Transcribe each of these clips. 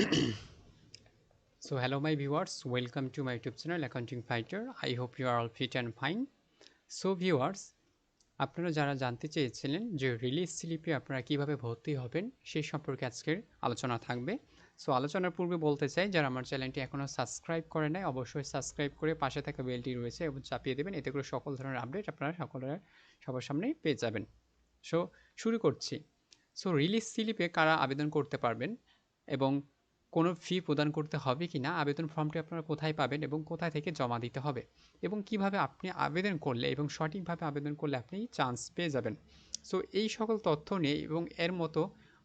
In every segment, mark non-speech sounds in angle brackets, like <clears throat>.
<clears throat> so, hello, my viewers. Welcome to my youtube channel, accounting fighter. I hope you are all fit and fine. So, viewers, আপনারা যারা জানতে চেয়েছিলেন যে release স্লিপে আপনারা কীভাবে ভর্তি হবেন সেই সম্পর্কে আজকের আলোচনা থাকবে। সো আলোচনার পূর্বে বলতে চাই, যারা আমার চ্যানেলটি এখনও সাবস্ক্রাইব করে নাই, অবশ্যই সাবস্ক্রাইব করে পাশে থাকা বেলটি রয়েছে এবং চাপিয়ে দেবেন। এতে করে সকল ধরনের আপডেট আপনারা সকলের, সবার সামনেই পেয়ে যাবেন। সো শুরু করছি। সো রিলিজ স্লিপে কারা আবেদন করতে পারবেন এবং কোনো ফি প্রদান করতে হবে কি না আবেদন ফর্মটি আপনারা কোথায় পাবেন এবং কোথায় থেকে জমা দিতে হবে এবং কীভাবে আপনি আবেদন করলে এবং সঠিকভাবে আবেদন করলে আপনি চান্স পেয়ে যাবেন। সো এই সকল তথ্য নিয়ে এবং এর মতো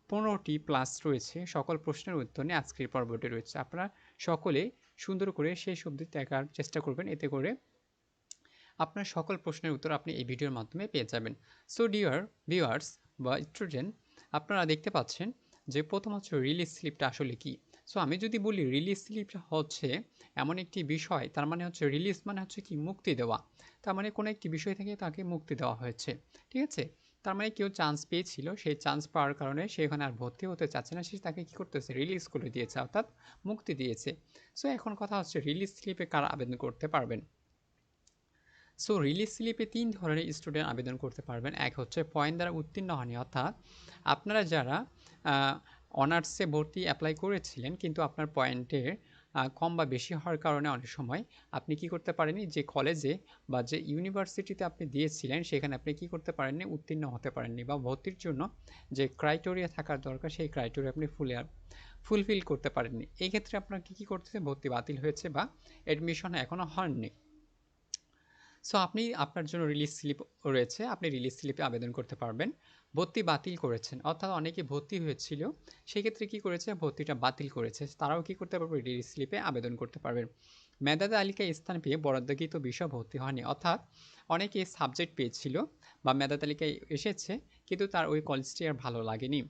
পনেরোটি প্লাস রয়েছে, সকল প্রশ্নের উত্তর নিয়ে আজকের পর্বটি রয়েছে। আপনারা সকলে সুন্দর করে শেষ অবধি দেখার চেষ্টা করবেন, এতে করে আপনার সকল প্রশ্নের উত্তর আপনি এই ভিডিওর মাধ্যমে পেয়ে যাবেন। সো ডিয়ার ভিউয়ার্স বা স্টুডেন্ট আপনারা দেখতে পাচ্ছেন যে প্রথম হচ্ছে রিলিজ স্লিপটা আসলে কি? সো আমি যদি বলি রিলিজ স্লিপটা হচ্ছে এমন একটি বিষয়, তার মানে হচ্ছে রিলিজ মানে হচ্ছে কি মুক্তি দেওয়া। তার মানে কোনো একটি বিষয় থেকে তাকে মুক্তি দেওয়া হয়েছে, ঠিক আছে? তার মানে কেউ চান্স পেয়েছিল সেই চান্স পাওয়ার কারণে সে এখানে আর ভর্তি হতে চাচ্ছে না, সে তাকে কী করতেছে? রিলিজ করে দিয়েছে, অর্থাৎ মুক্তি দিয়েছে। সো এখন কথা হচ্ছে রিলিজ স্লিপে কারা আবেদন করতে পারবেন? সো রিলিজ স্লিপে তিন ধরনের স্টুডেন্ট আবেদন করতে পারবেন। এক হচ্ছে পয়েন্ট দ্বারা উত্তীর্ণ হয়নি অর্থাৎ আপনারা যারা অনার্সে ভর্তি অ্যাপ্লাই করেছিলেন, কিন্তু আপনার পয়েন্টের কম বা বেশি হওয়ার কারণে অনেক সময় আপনি কি করতে পারেননি? যে কলেজে বা যে ইউনিভার্সিটিতে আপনি দিয়েছিলেন, সেখানে আপনি কি করতে পারেননি? উত্তীর্ণ হতে পারেননি বা ভর্তির জন্য যে ক্রাইটেরিয়া থাকার দরকার, সেই ক্রাইটেরিয়া আপনি ফুলে ফুলফিল করতে পারেননি। এই ক্ষেত্রে আপনার কী কী করতেছে ভর্তি বাতিল হয়েছে বা অ্যাডমিশন এখনও হননি? সো আপনি, আপনার জন্য রিলিজ স্লিপ রয়েছে, আপনি রিলিজ স্লিপে আবেদন করতে পারবেন। ভর্তি বাতিল করেছেন। অর্থাৎ অনেকে ভর্তি হয়েছিল, সেক্ষেত্রে কি করেছে? ভর্তিটা বাতিল করেছে। তারাও কি করতে পারবে? রিলিজ স্লিপে আবেদন করতে পারবেন মেধা তালিকায় স্থান পেয়ে বরাদ্দকৃত বিষয় ভর্তি হয়নি। অর্থাৎ অনেকে সাবজেক্ট পেয়েছিল বা মেধা তালিকায় এসেছে, কিন্তু তার ওই কলেজটি আর ভালো লাগেনি।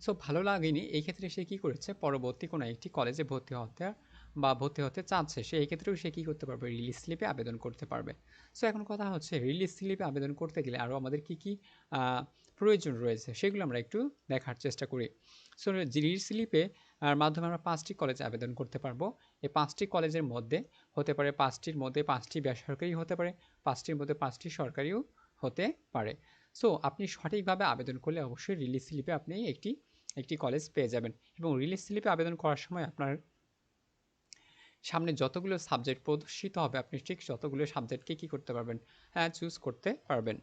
সো ভালো লাগেনি। এই ক্ষেত্রে সে কী করেছে? পরবর্তী কোনো একটি কলেজে ভর্তি হতে বা ভর্তি হতে চাচ্ছে, সে ক্ষেত্রেও সে কী করতে পারবে? রিলিজ স্লিপে আবেদন করতে পারবে। সো এখন কথা হচ্ছে রিলিজ স্লিপে আবেদন করতে গেলে আরও আমাদের কী কী প্রয়োজন রয়েছে, সেগুলো আমরা একটু দেখার চেষ্টা করি। সো রিলিজ স্লিপে আর মাধ্যমে আমরা পাঁচটি কলেজে আবেদন করতে পারব। এই পাঁচটি কলেজের মধ্যে হতে পারে পাঁচটির মধ্যে পাঁচটি বেসরকারি হতে পারে, পাঁচটির মধ্যে পাঁচটি সরকারিও হতে পারে। সো আপনি সঠিকভাবে আবেদন করলে অবশ্যই রিলিজ স্লিপে আপনি একটি একটি কলেজ পেয়ে যাবেন। এবং রিলিজ স্লিপে আবেদন করার সময় আপনার সামনে যতগুলো সাবজেক্ট প্রদর্শিত হবে, আপনি ঠিক যতগুলো সাবজেক্টকে কী করতে পারবেন? হ্যাঁ চুজ করতে পারবেন।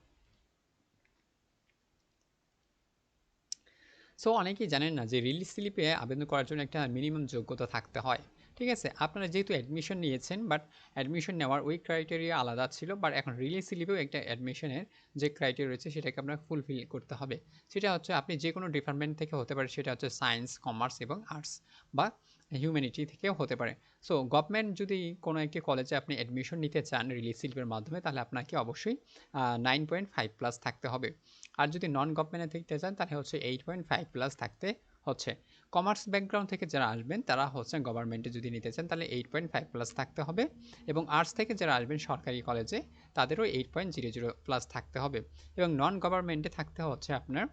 সো অনেকেই জানেন না যে রিলিজ স্লিপে আবেদন করার জন্য একটা মিনিমাম যোগ্যতা থাকতে হয়। ঠিক আছে? আপনারা যেহেতু অ্যাডমিশন নিয়েছেন বাট অ্যাডমিশন নেওয়ার ওই ক্রাইটেরিয়া আলাদা ছিল বাট এখন রিলিজ স্লিপেও একটা অ্যাডমিশনের যে ক্রাইটেরিয়া রয়েছে, সেটাকে আপনার ফুলফিল করতে হবে। সেটা হচ্ছে আপনি যে কোনো ডিপার্টমেন্ট থেকে হতে পারে, সেটা হচ্ছে সায়েন্স কমার্স এবং আর্টস বা হিউম্যানিটি থেকেও হতে পারে। সো গভর্নমেন্ট যদি কোনো একটি কলেজে আপনি অ্যাডমিশন নিতে চান রিলিজ শিল্পের মাধ্যমে, তাহলে আপনাকে অবশ্যই নাইন পয়েন্ট ফাইভ প্লাস থাকতে হবে। আর যদি নন গভর্নমেন্টে থেকে চান, তাহলে হচ্ছে এইট পয়েন্ট ফাইভ প্লাস থাকতে হচ্ছে। কমার্স ব্যাকগ্রাউন্ড থেকে যারা আসবেন, তারা হচ্ছে গভর্নমেন্টে যদি নিতে চান, তাহলে এইট পয়েন্ট ফাইভ প্লাস থাকতে হবে। এবং আর্টস থেকে যারা আসবেন সরকারি কলেজে তাদেরও eight point zero zero plus থাকতে হবে। এবং নন গভর্নমেন্টে থাকতে হচ্ছে আপনার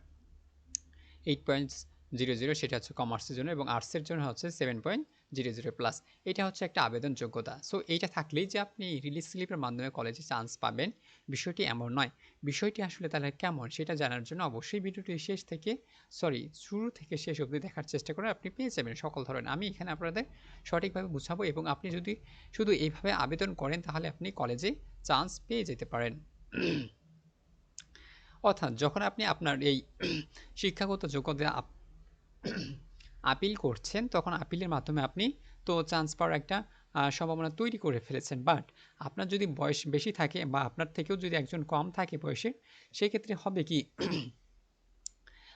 এইট পয়েন্ট জিরো জিরো সেটা হচ্ছে কমার্সের জন্য এবং আর্টসের জন্য হচ্ছে seven point zero zero plus এটা হচ্ছে একটা আবেদন যোগ্যতা সো এইটা থাকলেই যে আপনি রিলিজ স্লিপের মাধ্যমে কলেজে চান্স পাবেন, বিষয়টি এমন নয়। বিষয়টি আসলে তাহলে কেমন সেটা জানার জন্য অবশ্যই ভিডিওটি শেষ থেকে সরি শুরু থেকে শেষ অবধি দেখার চেষ্টা করে আপনি পেয়ে যাবেন সকল ধরনের। আমি এখানে আপনাদের সঠিকভাবে বুঝাবো এবং আপনি যদি শুধু এইভাবে আবেদন করেন তাহলে আপনি কলেজে চান্স পেয়ে যেতে পারেন। অর্থাৎ যখন আপনি আপনার এই শিক্ষাগত যোগ্যতা আপিল করছেন, তখন আপিলের মাধ্যমে আপনি তো চান্স পাওয়ার একটা সম্ভাবনা তৈরি করে ফেলেছেন। বাট আপনার যদি বয়স বেশি থাকে বা আপনার থেকেও যদি একজন কম থাকে বয়সে, সেক্ষেত্রে হবে কি, <clears throat>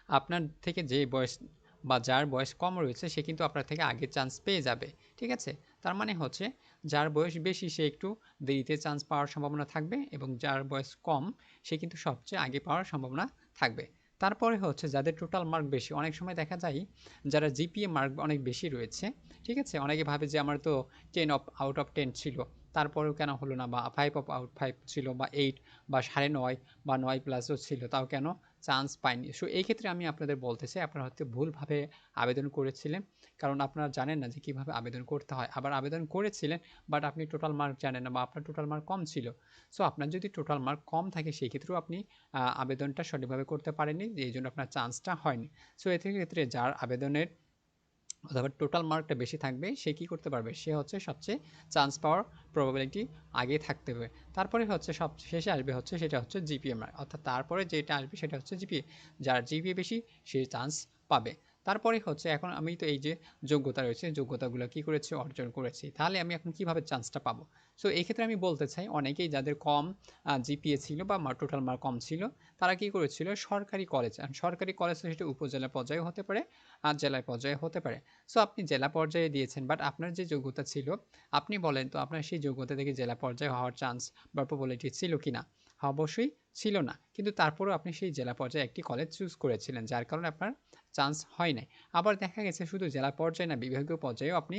আপনার থেকে যে বয়স বা যার বয়স কম রয়েছে, সে কিন্তু আপনার থেকে আগে চান্স পেয়ে যাবে। ঠিক আছে? তার মানে হচ্ছে, যার বয়স বেশি, সে একটু দেরিতে চান্স পাওয়ার সম্ভাবনা থাকবে এবং যার বয়স কম, সে কিন্তু সবচেয়ে আগে পাওয়ার সম্ভাবনা থাকবে। তারপরে হচ্ছে যাদের টোটাল মার্ক বেশি, অনেক সময় দেখা যায় যারা জিপিএ মার্ক অনেক বেশি রয়েছে, ঠিক আছে? অনেকে ভাবে যে আমার তো ten of out of ten ছিল, তারপরেও কেন হলো না? বা ফাইভ অফ আউট ফাইভ ছিল, বা এইট বা সাড়ে নয়, বা নয় প্লাসও ছিল, তাও কেন? চান্স পায়নি সো এই ক্ষেত্রে আমি আপনাদের বলতে চাই, আপনারা হয়তো ভুলভাবে আবেদন করেছিলেন। কারণ আপনারা জানেন না যে কীভাবে আবেদন করতে হয়। আবার আবেদন করেছিলেন বাট আপনি টোটাল মার্ক জানেন না বা আপনার টোটাল মার্ক কম ছিল। সো আপনার যদি টোটাল মার্ক কম থাকে, সেই ক্ষেত্রেও আপনি আবেদনটা সঠিকভাবে করতে পারেননি। এই জন্য আপনার চান্সটা হয়নি। সো এতে ক্ষেত্রে যার আবেদনের অথবা টোটাল মার্কটা বেশি থাকবে, সে কি করতে পারবে? সে হচ্ছে সবচেয়ে চান্স পাওয়ার প্রবাবিলিটি আগে থাকতে হবে। তারপরে হচ্ছে সব শেষে আসবে হচ্ছে সেটা হচ্ছে জিপিএমআর অর্থাৎ তারপরে যেটা আসবে সেটা হচ্ছে জিপিএ যার জিপিএ বেশি সে চান্স পাবে। তারপরে হচ্ছে এখন আমি তো এই যে যোগ্যতা রয়েছে, যোগ্যতাগুলো কি করেছি, অর্জন করেছি, তাহলে আমি এখন কীভাবে চান্সটা পাবো? সো এই ক্ষেত্রে আমি বলতে চাই, অনেকেই যাদের কম জিপিএ ছিল বা টোটাল মার্ক কম ছিল, তারা কি করেছিল? সরকারি কলেজ সরকারি কলেজ সেটা উপজেলা পর্যায়ে হতে পারে, আর জেলা পর্যায়ে হতে পারে। সো আপনি জেলা পর্যায়ে দিয়েছেন বাট আপনার যে যোগ্যতা ছিল, আপনি বলেন তো আপনার সেই যোগ্যতা থেকে জেলা পর্যায়ে হওয়ার চান্স বা প্রবলিটি ছিল কি না অবশ্যই ছিল না। কিন্তু তারপরেও আপনি সেই জেলা পর্যায়ে একটি কলেজ চুজ করেছিলেন, যার কারণে আপনার চান্স হয় নাই। আবার দেখা গেছে শুধু জেলা পর্যায়ে না, বিভাগীয় পর্যায়েও আপনি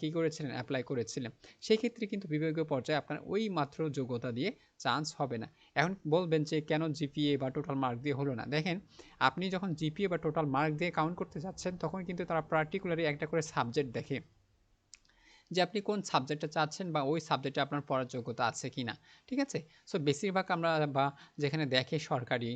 কী করেছিলেন অ্যাপ্লাই করেছিলেন। সেই ক্ষেত্রে কিন্তু বিভাগীয় পর্যায়ে আপনার ওই মাত্র যোগ্যতা দিয়ে চান্স হবে না। এখন বলবেন যে কেন জিপিএ বা টোটাল মার্ক দিয়ে হলো না? দেখেন, আপনি যখন জিপিএ বা টোটাল মার্ক দিয়ে কাউন্ট করতে যাচ্ছেন, তখন কিন্তু তারা পার্টিকুলারলি একটা করে সাবজেক্ট দেখে। যে আপনি কোন সাবজেক্টটা চাচ্ছেন বা ওই সাবজেক্টে আপনার পড়ার যোগ্যতা আছে কি না ঠিক আছে? সো বেশিরভাগ আমরা বা যেখানে দেখে সরকারি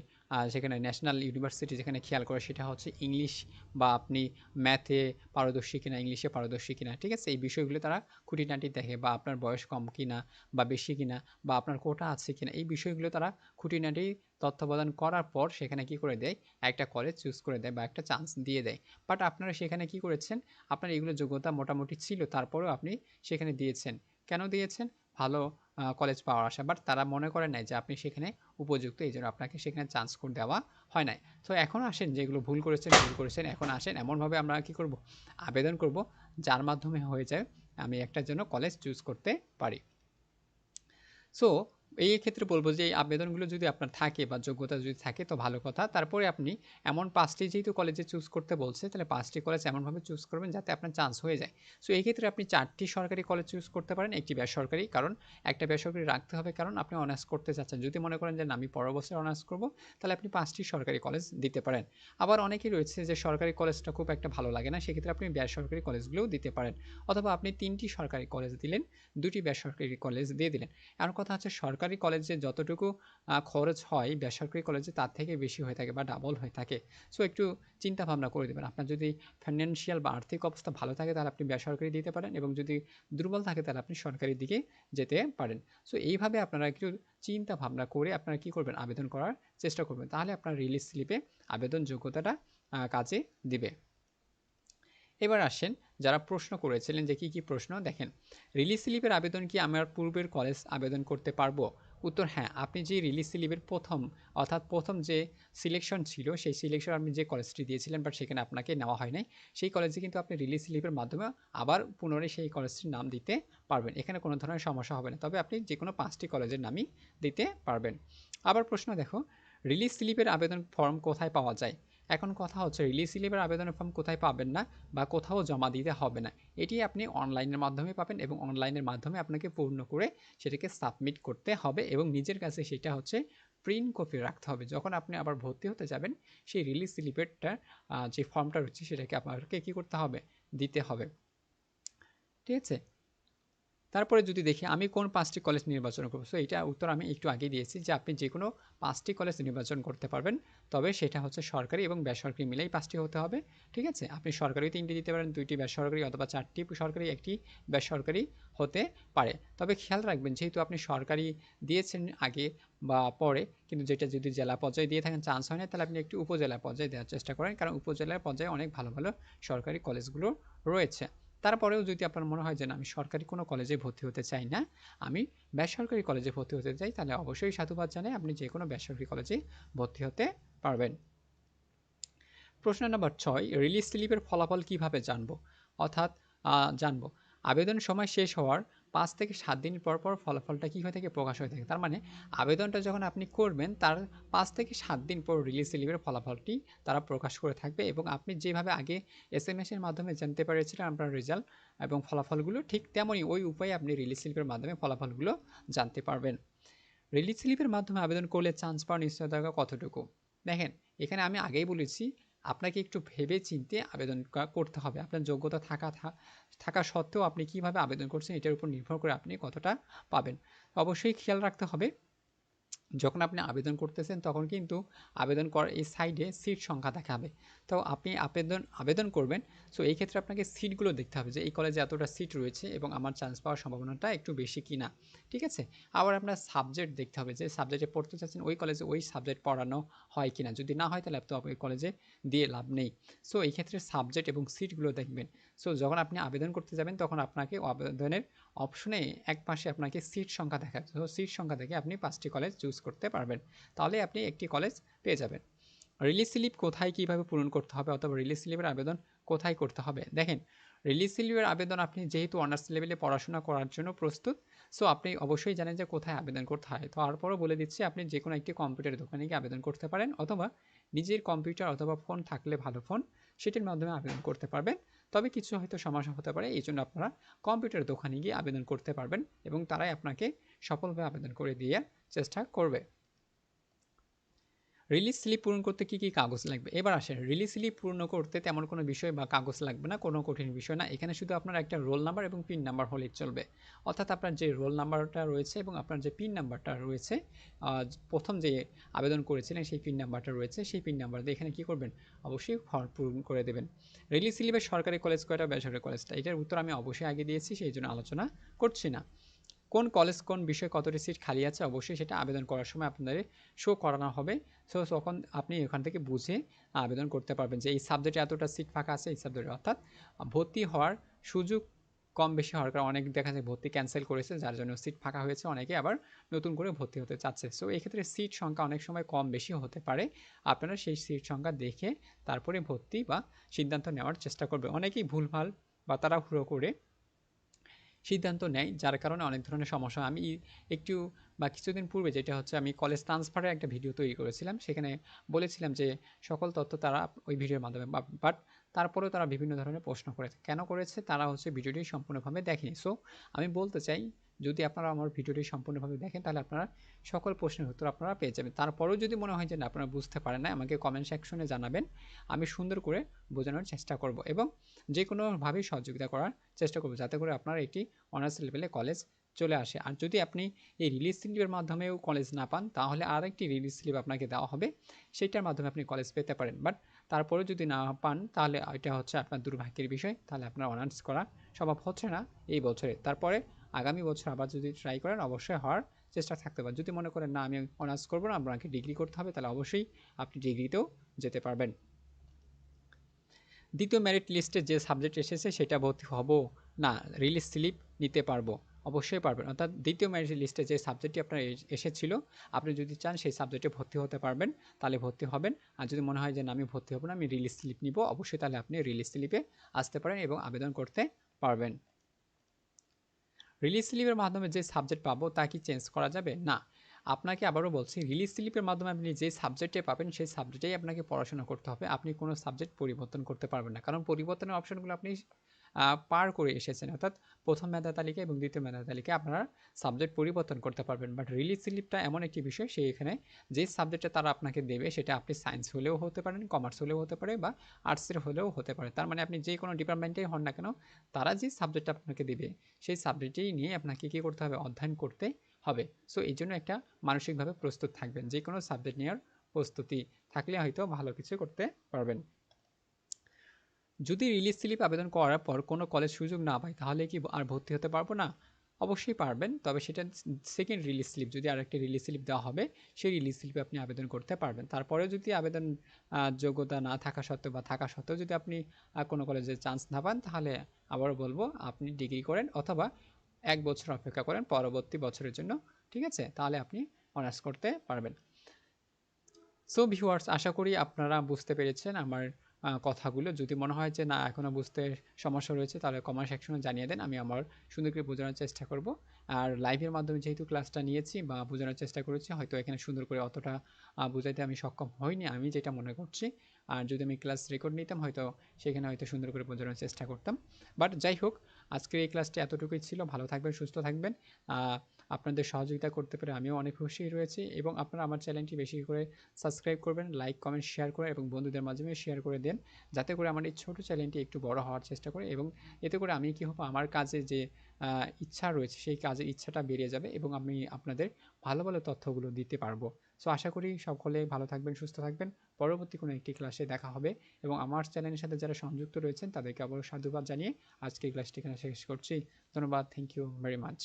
সেখানে ন্যাশনাল ইউনিভার্সিটি যেখানে খেয়াল করে সেটা হচ্ছে ইংলিশ বা আপনি ম্যাথে পারদর্শী কিনা ইংলিশে পারদর্শী কিনা, ঠিক আছে? এই বিষয়গুলো তারা খুঁটিনাটি দেখে বা আপনার বয়স কম কিনা বা বেশি কিনা বা আপনার কোটা আছে কিনা, এই বিষয়গুলো তারা খুঁটিনাটি তত্ত্বাবধান করার পর সেখানে কি করে দেয়? একটা কলেজ চুজ করে দেয় বা একটা চান্স দিয়ে দেয়। বাট আপনারা সেখানে কি করেছেন? আপনার এগুলো যোগ্যতা মোটামুটি ছিল, তারপরেও আপনি সেখানে দিয়েছেন। কেন দিয়েছেন? ভালো কলেজ পাওয়ার আশা। বাট তারা মনে করে নাই যে আপনি সেখানে উপযুক্ত, এই জন্য আপনাকে সেখানে চান্স করে দেওয়া হয় নাই। তো এখন আসেন, যেগুলো ভুল করেছেন ভুল করেছেন, এখন আসেন। এমনভাবে আমরা কি করব? আবেদন করব, যার মাধ্যমে হয়ে যায়, আমি একটার জন্য কলেজ চুজ করতে পারি। সো এই ক্ষেত্রে বলব যে, এই আবেদনগুলো যদি আপনার থাকে বা যোগ্যতা যদি থাকে, তো ভালো কথা। তারপরে আপনি এমন পাঁচটি যেহেতু কলেজে চুজ করতে বলছে, তাহলে পাঁচটি কলেজ এমনভাবে চুজ করবেন যাতে আপনার চান্স হয়ে যায়। সো এই ক্ষেত্রে আপনি চারটি সরকারি কলেজ চুজ করতে পারেন, একটি বেসরকারি। কারণ একটা বেসরকারি রাখতে হবে, কারণ আপনি অনার্স করতে চাচ্ছেন। যদি মনে করেন যে আমি পরের বছর অনার্স করব তাহলে আপনি পাঁচটি সরকারি কলেজ দিতে পারেন। আবার অনেকেই রয়েছে যে, সরকারি কলেজটা খুব একটা ভালো লাগে না, সেক্ষেত্রে আপনি বেসরকারি কলেজগুলোও দিতে পারেন। অথবা আপনি তিনটি সরকারি কলেজ দিলেন, দুটি বেসরকারি কলেজ দিয়ে দিলেন। এমন কথা হচ্ছে সরকারি কলেজে যত যতটুকু খরচ হয় বেসরকারি কলেজে তার থেকে বেশি হয়ে থাকে বা ডাবল হয়ে থাকে। সো একটু চিন্তা ভাবনা করে দেবেন আপনার যদি ফাইন্যান্সিয়াল বা আর্থিক অবস্থা ভালো থাকে তাহলে আপনি বেসরকারি দিতে পারেন এবং যদি দুর্বল থাকে তাহলে আপনি সরকারি দিকে যেতে পারেন। সো এইভাবে আপনারা একটু চিন্তা ভাবনা করে আপনারা কি করবেন? আবেদন করার চেষ্টা করবেন। তাহলে আপনার রিলিজ স্লিপে আবেদন যোগ্যতাটা কাজে দিবে। এবার আসেন যারা প্রশ্ন করেছিলেন যে কী কী প্রশ্ন, দেখেন রিলিজ স্লিপের আবেদন কি আমার পূর্বের কলেজ আবেদন করতে পারব? উত্তর হ্যাঁ আপনি যে রিলিজ স্লিপের প্রথম, অর্থাৎ প্রথম যে সিলেকশন ছিল, সেই সিলেকশন আপনি যে কলেজটি দিয়েছিলেন বাট সেখানে আপনাকে নেওয়া হয় নাই, সেই কলেজে কিন্তু আপনি রিলিজ স্লিপের মাধ্যমে আবার পুনরায় সেই কলেজটির নাম দিতে পারবেন। এখানে কোনো ধরনের সমস্যা হবে না, তবে আপনি যে কোনো পাঁচটি কলেজের নামই দিতে পারবেন। আবার প্রশ্ন দেখো রিলিজ স্লিপের আবেদন ফর্ম কোথায় পাওয়া যায়? এখন কথা হচ্ছে রিলিজ স্লিপের আবেদনের ফর্ম কোথায় পাবেন না বা কোথাও জমা দিতে হবে না। এটি আপনি অনলাইনের মাধ্যমে পাবেন এবং অনলাইনের মাধ্যমে আপনাকে পূর্ণ করে সেটাকে সাবমিট করতে হবে এবং নিজের কাছে সেটা হচ্ছে প্রিন্ট কপি রাখতে হবে। যখন আপনি আবার ভর্তি হতে যাবেন, সেই রিলিজ স্লিপেরটা যে ফর্মটা রয়েছে সেটাকে আপনাকে কী করতে হবে? দিতে হবে। ঠিক আছে? তারপরে যদি দেখি আমি কোন পাঁচটি কলেজ নির্বাচন করব সো এইটা উত্তর আমি একটু আগে দিয়েছি যে আপনি যে কোনো পাঁচটি কলেজ নির্বাচন করতে পারবেন। তবে সেটা হচ্ছে সরকারি এবং বেসরকারি মিলেই পাঁচটি হতে হবে, ঠিক আছে? আপনি সরকারি তিনটি দিতে পারেন, দুইটি বেসরকারি অথবা চারটি সরকারি, একটি বেসরকারি হতে পারে। তবে খেয়াল রাখবেন, যেহেতু আপনি সরকারি দিয়েছেন আগে বা পরে, কিন্তু যেটা যদি জেলা পর্যায়ে দিয়ে থাকেন চান্স হয় না, তাহলে আপনি একটি উপজেলা পর্যায়ে দেওয়ার চেষ্টা করেন, কারণ উপজেলার পর্যায়ে অনেক ভালো ভালো সরকারি কলেজগুলো রয়েছে। তারপরেও যদি আপনার মনে হয় যে না, আমি সরকারি কোনো কলেজে ভর্তি হতে চাই না, আমি বেসরকারি কলেজে ভর্তি হতে চাই, তাহলে অবশ্যই সাধুবাদ জানাই আপনি যে কোনো বেসরকারি কলেজে ভর্তি হতে পারবেন। প্রশ্ন নম্বর ছয়, রিলিজ স্লিপের ফলাফল কীভাবে জানব? অর্থাৎ জানব। আবেদন সময় শেষ হওয়ার পাঁচ থেকে সাত দিন পর পর ফলাফলটা কী হয়ে থাকে প্রকাশ হয়ে থাকে। তার মানে আবেদনটা যখন আপনি করবেন, তার পাঁচ থেকে সাত দিন পর রিলিজ স্লিপের ফলাফলটি তারা প্রকাশ করে থাকবে এবং আপনি যেভাবে আগে এস এম এসের মাধ্যমে জানতে পেরেছিলেন আপনার রেজাল্ট এবং ফলাফলগুলো, ঠিক তেমনই ওই উপায়ে আপনি রিলিজ স্লিপের মাধ্যমে ফলাফলগুলো জানতে পারবেন। রিলিজ স্লিপের মাধ্যমে আবেদন করলে চান্স পাওয়ার নিশ্চয়তা কতটুকু? দেখেন, এখানে আমি আগেই বলেছি আপনাকে একটু ভেবে চিনতে আবেদন করতে হবে। আপনার যোগ্যতা থাকা থাকা সত্ত্বেও আপনি কীভাবে আবেদন করছেন এটার উপর নির্ভর করে আপনি কতটা পাবেন। অবশ্যই খেয়াল রাখতে হবে যখন আপনি আবেদন করতেছেন, তখন কিন্তু আবেদন করার এই সাইডে সিট সংখ্যা দেখাবে। তো আপনি আবেদন আবেদন করবেন সো এই ক্ষেত্রে আপনাকে সিটগুলো দেখতে হবে যে এই কলেজে এতটা সিট রয়েছে এবং আমার চান্স পাওয়ার সম্ভাবনাটা একটু বেশি কি না ঠিক আছে? আবার আপনার সাবজেক্ট দেখতে হবে যে সাবজেক্টে পড়তে চাচ্ছেন, ওই কলেজে ওই সাবজেক্ট পড়ানো হয় কি না যদি না হয়, তাহলে তো ওই কলেজে দিয়ে লাভ নেই। সো এই ক্ষেত্রে সাবজেক্ট এবং সিটগুলো দেখবেন। সো যখন আপনি আবেদন করতে যাবেন, তখন আপনাকে আবেদনের অপশনে এক পাশে আপনাকে সিট সংখ্যা দেখা, তো সিট সংখ্যা দেখে আপনি পাঁচটি কলেজ চুজ করতে পারবেন। তাহলে আপনি একটি কলেজ পেয়ে যাবেন। রিলিজ স্লিপ কোথায় কীভাবে পূরণ করতে হবে অথবা রিলিজ স্লিপের আবেদন কোথায় করতে হবে? দেখেন রিলিজ স্লিপের আবেদন আপনি যেহেতু অনার্স লেভেলে পড়াশোনা করার জন্য প্রস্তুত সো আপনি অবশ্যই জানেন যে কোথায় আবেদন করতে হয়। তো তারপরও বলে দিচ্ছি, আপনি যে কোনো একটি কম্পিউটার দোকানে গিয়ে আবেদন করতে পারেন অথবা নিজের কম্পিউটার অথবা ফোন থাকলে ভালো ফোন সেটির মাধ্যমে আবেদন করতে পারবেন। তবে কিছু হয়তো সমস্যা হতে পারে, এই জন্য আপনারা কম্পিউটার দোকানে গিয়ে আবেদন করতে পারবেন এবং তারাই আপনাকে সফলভাবে আবেদন করে দিয়ে চেষ্টা করবে। রিলিজ স্লিপ পূরণ করতে কী কী কাগজ লাগবে? এবার আসেন রিলিজ স্লিপ পূর্ণ করতে তেমন কোনো বিষয় বা কাগজ লাগবে না, কোনো কঠিন বিষয় না। এখানে শুধু আপনার একটা রোল নাম্বার এবং পিন নাম্বার হলেই চলবে। অর্থাৎ আপনার যে রোল নাম্বারটা রয়েছে এবং আপনার যে পিন নাম্বারটা রয়েছে প্রথম যে আবেদন করেছিলেন সেই পিন নাম্বারটা রয়েছে, সেই পিন নাম্বার দিয়ে এখানে কী করবেন? অবশ্যই ফর্ম পূরণ করে দেবেন। রিলিজ স্লিপের সরকারি কলেজ কয়টা, বেসরকারি কলেজটা এটার উত্তর আমি অবশ্যই আগে দিয়েছি, সেই জন্য আলোচনা করছি না। কোন কলেজ কোন বিষয়ে কতটি সিট খালি আছে অবশ্যই সেটা আবেদন করার সময় আপনাদের শো করানো হবে। সো তখন আপনি এখান থেকে বুঝে আবেদন করতে পারবেন যে এই সাবজেক্টে এতটা সিট ফাঁকা আছে, এই সাবজেক্টে অর্থাৎ ভর্তি হওয়ার সুযোগ কম বেশি হওয়ার কারণে অনেক দেখা যায় ভর্তি ক্যান্সেল করেছে, যার জন্য সিট ফাঁকা হয়েছে, অনেকে আবার নতুন করে ভর্তি হতে চাচ্ছে। সো এক্ষেত্রে সিট সংখ্যা অনেক সময় কম বেশি হতে পারে। আপনারা সেই সিট সংখ্যা দেখে তারপরে ভর্তি বা সিদ্ধান্ত নেওয়ার চেষ্টা করবে অনেকেই ভুলভাল বা তারা তাড়াহুড়ো করে সিদ্ধান্ত নেয়, যার কারণে অনেক ধরনের সমস্যা আমি একটু বা কিছুদিন পূর্বে যেটা হচ্ছে, আমি কলেজ ট্রান্সফারের একটা ভিডিও তৈরি করেছিলাম। সেখানে বলেছিলাম যে, সকল তথ্য তারা ওই ভিডিওর মাধ্যমে বাট তারপরেও তারা বিভিন্ন ধরনের প্রশ্ন করেছে। কেন করেছে? তারা হচ্ছে ভিডিওটি সম্পূর্ণভাবে দেখেনি। সো আমি বলতে চাই যদি আপনারা আমার ভিডিওটি সম্পূর্ণভাবে দেখেন, তাহলে আপনারা সকল প্রশ্নের উত্তর আপনারা পেয়ে যাবেন। তারপরেও যদি মনে হয় যে না, আপনারা বুঝতে পারেন না আমাকে কমেন্ট সেকশনে জানাবেন। আমি সুন্দর করে বোঝানোর চেষ্টা করব এবং যে কোনোভাবেই সহযোগিতা করার চেষ্টা করব যাতে করে আপনার একটি অনার্স লেভেলে কলেজ চলে আসে। আর যদি আপনি এই রিলিজ স্লিপের মাধ্যমেও কলেজ না পান, তাহলে আর একটি রিলিজ স্লিপ আপনাকে দেওয়া হবে। সেটার মাধ্যমে আপনি কলেজ পেতে পারেন। বাট তারপরেও যদি না পান, তাহলে এটা হচ্ছে আপনার দুর্ভাগ্যের বিষয়। তাহলে আপনার অনার্স করা সম্ভব হচ্ছে না এই বছরে। তারপরে আগামী বছর আবার যদি ট্রাই করেন, অবশ্যই হওয়ার চেষ্টা থাকতে পারে। যদি মনে করেন, না, আমি অনার্স করব না আপনাকে ডিগ্রি করতে হবে, তাহলে অবশ্যই আপনি ডিগ্রিতেও যেতে পারবেন। দ্বিতীয় মেরিট লিস্টে যে সাবজেক্ট এসেছে, সেটা ভর্তি হব না রিলিজ স্লিপ নিতে পারব, অবশ্যই পারবেন। অর্থাৎ দ্বিতীয় মেরিট লিস্টে যে সাবজেক্টটি আপনার এসেছিল, আপনি যদি চান সেই সাবজেক্টে ভর্তি হতে পারবেন, তাহলে ভর্তি হবেন। আর যদি মনে হয় যে, না, আমি ভর্তি হব না, আমি রিলিজ স্লিপ নিব, অবশ্যই তাহলে আপনি রিলিজ স্লিপে আসতে পারেন এবং আবেদন করতে পারবেন। রিলিজ স্লিপের মাধ্যমে যে সাবজেক্ট পাবো, তা কি চেঞ্জ করা যাবে? না। আপনাকে আবারও বলছি রিলিজ স্লিপের মাধ্যমে আপনি যে সাবজেক্টে পাবেন, সেই সাবজেক্টেই আপনাকে পড়াশোনা করতে হবে। আপনি কোনো সাবজেক্ট পরিবর্তন করতে পারবেন না। কারণ পরিবর্তনের অপশনগুলো আপনি পার করে এসেছেন। অর্থাৎ প্রথম মেধা তালিকা এবং দ্বিতীয় মেধা তালিকায় আপনারা সাবজেক্ট পরিবর্তন করতে পারবেন। বাট রিলিজ স্লিপটা এমন একটি বিষয় সেই এখানে যে সাবজেক্টটা তারা আপনাকে দেবে, সেটা আপনি সায়েন্স হলেও হতে পারেন কমার্স হলেও হতে পারে বা আর্টসের হলেও হতে পারে। তার মানে আপনি যে কোনো ডিপার্টমেন্টেই হন না কেন, তারা যে সাবজেক্টটা আপনাকে দেবে, সেই সাবজেক্টেই নিয়ে আপনাকে কী করতে হবে, অধ্যয়ন করতে হবে। সো এই জন্য একটা মানসিকভাবে প্রস্তুত থাকবেন। যে কোনো সাবজেক্ট নেওয়ার প্রস্তুতি থাকলে হয়তো ভালো কিছু করতে পারবেন। যদি রিলিজ স্লিপ আবেদন করার পর কোনো কলেজ সুযোগ না পায়, তাহলে কি আর ভর্তি হতে পারব না? অবশ্যই পারবেন, তবে সেটা সেকেন্ড রিলিজ স্লিপ যদি আর একটা রিলিজ স্লিপ দেওয়া হবে, সেই রিলিজ স্লিপে আপনি আবেদন করতে পারবেন। তারপরে যদি আবেদন যোগ্যতা না থাকা সত্ত্বেও বা থাকা সত্ত্বেও যদি আপনি কোনো কলেজে চান্স না পান, তাহলে আবারও বলব, আপনি ডিগ্রি করেন অথবা এক বছর অপেক্ষা করেন পরবর্তী বছরের জন্য, ঠিক আছে? তাহলে আপনি অনার্স করতে পারবেন। সো ভিউয়ার্স আশা করি আপনারা বুঝতে পেরেছেন আমার কথাগুলো। যদি মনে হয় যে, না এখনও বুঝতে সমস্যা রয়েছে, তাহলে কমেন্ট সেকশনে জানিয়ে দেন। আমি আমার সুন্দর করে বোঝানোর চেষ্টা করব। আর লাইভের মাধ্যমে যেহেতু ক্লাসটা নিয়েছি বা বোঝানোর চেষ্টা করেছি, হয়তো এখানে সুন্দর করে অতটা বোঝাইতে আমি সক্ষম হইনি, আমি যেটা মনে করছি। আর যদি আমি ক্লাস রেকর্ড নিতাম, হয়তো সেখানে হয়তো সুন্দর করে বোঝানোর চেষ্টা করতাম। বাট যাই হোক, আজকের এই ক্লাসটি এতটুকুই ছিল। ভালো থাকবেন, সুস্থ থাকবেন। আপনাদের সহযোগিতা করতে পেরে আমিও অনেক খুশি রয়েছি এবং আপনারা আমার চ্যানেলটি বেশি করে সাবস্ক্রাইব করবেন, লাইক, কমেন্ট, শেয়ার করে এবং বন্ধুদের মাধ্যমে শেয়ার করে দেন যাতে করে আমার এই ছোটো চ্যানেলটি একটু বড় হওয়ার চেষ্টা করে এবং এতে করে আমি কী হব, আমার কাজে যে ইচ্ছা রয়েছে সেই কাজের ইচ্ছাটা বেরিয়ে যাবে এবং আমি আপনাদের ভালো ভালো তথ্যগুলো দিতে পারব। সো আশা করি সকলে ভালো থাকবেন, সুস্থ থাকবেন। পরবর্তী কোনো একটি ক্লাসে দেখা হবে এবং আমার চ্যানেলের সাথে যারা সংযুক্ত রয়েছেন তাদেরকে আবারও সাধুবাদ জানিয়ে আজকে ক্লাসটি এখানে শেষ করছি। ধন্যবাদ, থ্যাংক ইউ ভেরি মাচ।